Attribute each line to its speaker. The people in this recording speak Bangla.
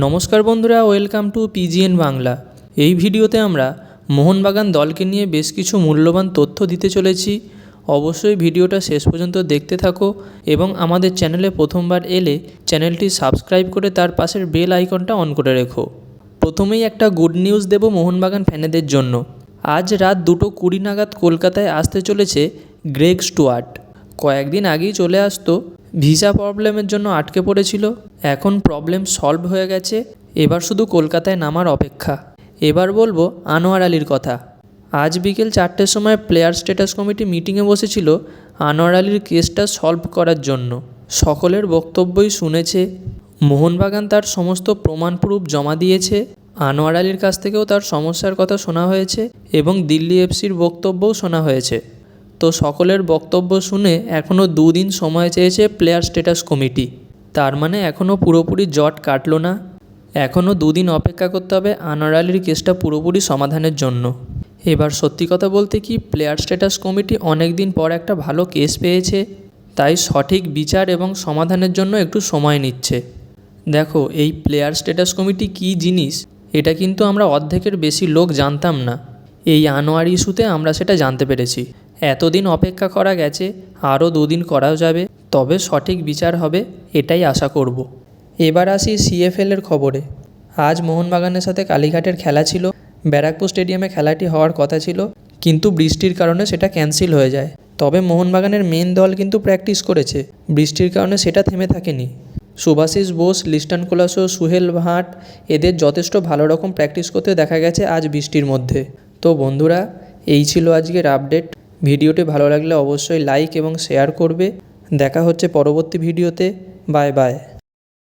Speaker 1: নমস্কার বন্ধুরা, ওয়েলকাম টু পিজিএন বাংলা। এই ভিডিওতে আমরা মোহনবাগান দলকে নিয়ে বেশ কিছু মূল্যবান তথ্য দিতে চলেছি। অবশ্যই ভিডিওটা শেষ পর্যন্ত দেখতে থাকো এবং আমাদের চ্যানেলে প্রথমবার এলে চ্যানেলটি সাবস্ক্রাইব করে তার পাশের বেল আইকনটা অন করে রেখো। প্রথমেই একটা গুড নিউজ দেব মোহনবাগান ফ্যানেদের জন্য। আজ রাত দুটো কুড়ি নাগাদ কলকাতায় আসতে চলেছে গ্রেগ স্টুয়ার্ট। কয়েকদিন আগেই চলে আসতো ভিসা প্রবলেমের জন্য আটকে পড়েছিল, এখন প্রবলেম সলভ হয়ে গেছে, এবার শুধু কলকাতায় নামার অপেক্ষা। এবার বলব আনোয়ার আলীর কথা। আজ বিকেল চারটের সময় প্লেয়ার স্ট্যাটাস কমিটি মিটিংয়ে বসেছিল আনোয়ার আলীর কেসটা সলভ করার জন্য। সকলের বক্তব্যই শুনেছে, মোহনবাগান তার সমস্ত প্রমাণ প্রুফ জমা দিয়েছে, আনোয়ার আলীর কাছ থেকেও তার সমস্যার কথা শোনা হয়েছে এবং দিল্লি এফসির বক্তব্যও শোনা হয়েছে। তো সকলের বক্তব্য শুনে এখনও দুদিন সময় চেয়েছে প্লেয়ার স্ট্যাটাস কমিটি। তার মানে এখনও পুরোপুরি জট কাটলো না। এখনও দুদিন অপেক্ষা করতে হবে আনোয়ার আলীর কেসটা পুরোপুরি সমাধানের জন্য। এবার সত্যি কথা বলতে কি প্লেয়ার স্ট্যাটাস কমিটি অনেক দিন পর একটা ভালো কেস পেয়েছে, তাই সঠিক বিচার এবং সমাধানের জন্য একটু সময় নিচ্ছে। দেখো, এই প্লেয়ার স্ট্যাটাস কমিটি কী জিনিস? এটা কিন্তু আমরা অর্ধেকের বেশি লোক জানতাম না। এই আনোয়ার ইস্যুতে আমরা সেটা জানতে পেরেছি। এতদিন অপেক্ষা করা গেছে, আরও দুদিন করাও যাবে, তবে সঠিক বিচার হবে, এটাই আশা করব। এবার আসি সিএফএলের খবরে। আজ মোহনবাগানের সাথে কালীঘাটের খেলা ছিল, ব্যারাকপুর স্টেডিয়ামে খেলাটি হওয়ার কথা ছিল, কিন্তু বৃষ্টির কারণে সেটা ক্যান্সেল হয়ে যায়। তবে মোহনবাগানের মেন দল কিন্তু প্র্যাকটিস করেছে, বৃষ্টির কারণে সেটা থেমে থাকেনি। সুভাষিস বোস, লিস্টান কোলাসো, সুহেল ভাট, এদের যথেষ্ট ভালো রকম প্র্যাকটিস করতে দেখা গেছে আজ বৃষ্টির মধ্যে। তো বন্ধুরা, এই ছিল আজকের আপডেট। ভিডিওটি ভালো লাগলে অবশ্যই লাইক এবং শেয়ার করবে। দেখা হচ্ছে পরবর্তী ভিডিওতে। Bye bye.